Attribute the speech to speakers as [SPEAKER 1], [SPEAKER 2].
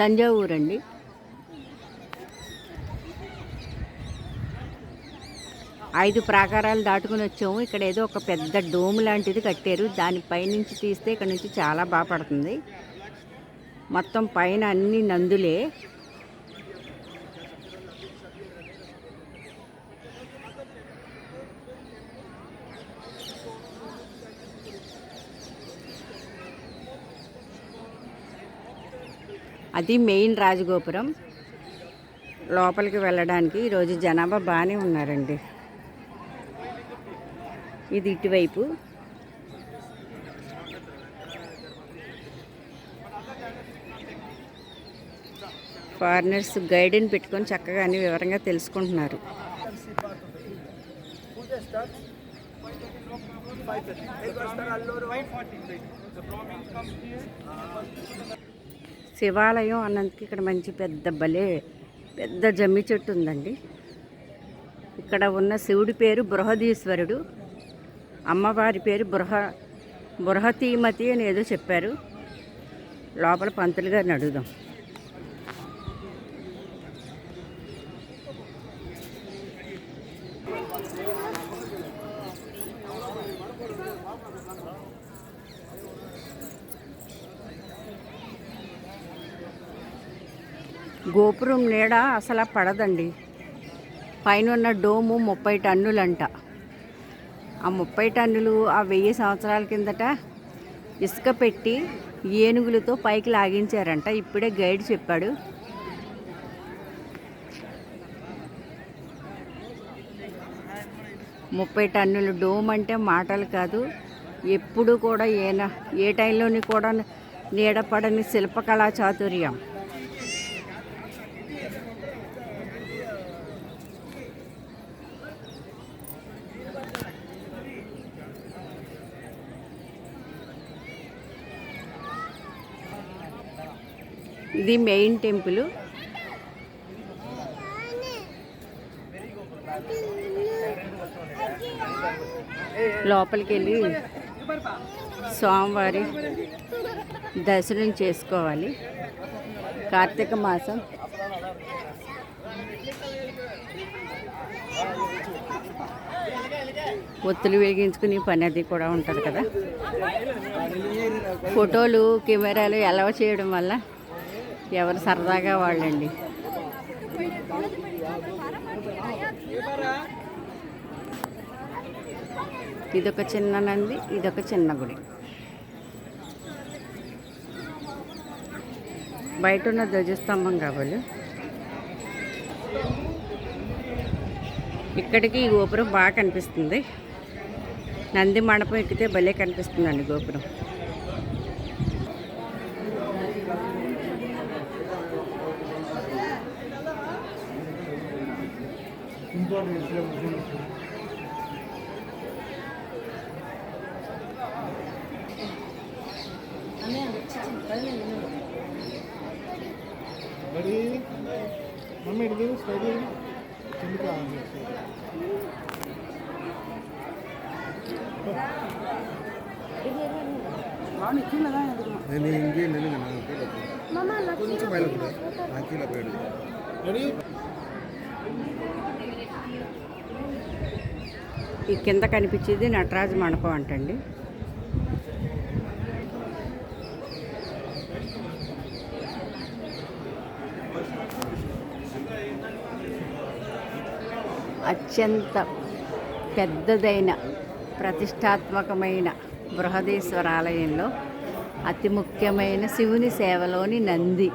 [SPEAKER 1] తంజావూరు అండి ఐదు ప్రాకారాలు దాటుకుని వచ్చాము. ఇక్కడ ఏదో ఒక పెద్ద డోమ్ లాంటిది కట్టారు. దానిపైనుంచి తీస్తే ఇక్కడ నుంచి చాలా బాగా పడుతుంది. మొత్తం పైన అన్ని నందులే. అది మెయిన్ రాజగోపురం. లోపలికి వెళ్ళడానికి ఈరోజు జనాభా బాగానే ఉన్నారండి. ఇది ఇటువైపు. ఫారినర్స్ గైడ్ని పెట్టుకొని చక్కగా అన్ని వివరంగా తెలుసుకుంటున్నారు. శివాలయం అన్నందుకు ఇక్కడ మంచి పెద్ద భలే పెద్ద జమ్మి చెట్టు ఉందండి. ఇక్కడ ఉన్న శివుడి పేరు బృహదీశ్వరుడు అమ్మవారి పేరు బృహ బృహతీమతి అని ఏదో చెప్పారు. లోపల పంతులు గారిని అడుగుదాం. గోపురం నీడ అసలు పడదండి. పైన ఉన్న డోము ముప్పై టన్నులంట. ఆ ముప్పై టన్నులు ఆ వెయ్యి సంవత్సరాల కిందట ఇసుక పెట్టి ఏనుగులతో పైకి లాగించారంట. ఇప్పుడే గైడ్ చెప్పాడు. ముప్పై టన్నులు డోమ్ అంటే మాటలు కాదు. ఎప్పుడు కూడా ఏనా ఏ టైంలోని కూడా నీడపడని శిల్పకళా చాతుర్యం. ఇది మెయిన్ టెంపుల్. లోపలికి వెళ్ళి స్వామివారి దర్శనం చేసుకోవాలి. కార్తీక మాసం. ఒత్తులు వెలిగించుకుని పని అది కూడా ఉంటుంది కదా. ఫోటోలు కెమెరాలు ఎలా చేయడం వల్ల ఎవరు సరదాగా వాళ్ళండి. ఇదొక చిన్న నంది ఇదొక చిన్న గుడి. బయట ఉన్న ధ్వజస్తంభం కాబోలు. ఇక్కడికి ఈ గోపురం బాగా కనిపిస్తుంది. నంది మండపం ఎక్కితే భలే కనిపిస్తుందండి గోపురం.
[SPEAKER 2] நம்ம எடுத்து ஸ்டடி கண்டிப்பாக நீ இங்கேயே நின்றுங்க நாங்கள் கீழே போகிறோம் கொஞ்சம் மயில கூட நான் கீழே போயிடுவேன்
[SPEAKER 1] ఈ కింద కనిపించేది నటరాజు మండపం అంటండి. అత్యంత పెద్దదైన ప్రతిష్టాత్మకమైన బృహదీశ్వరాలయంలో అతి ముఖ్యమైన శివుని సేవలోని నంది.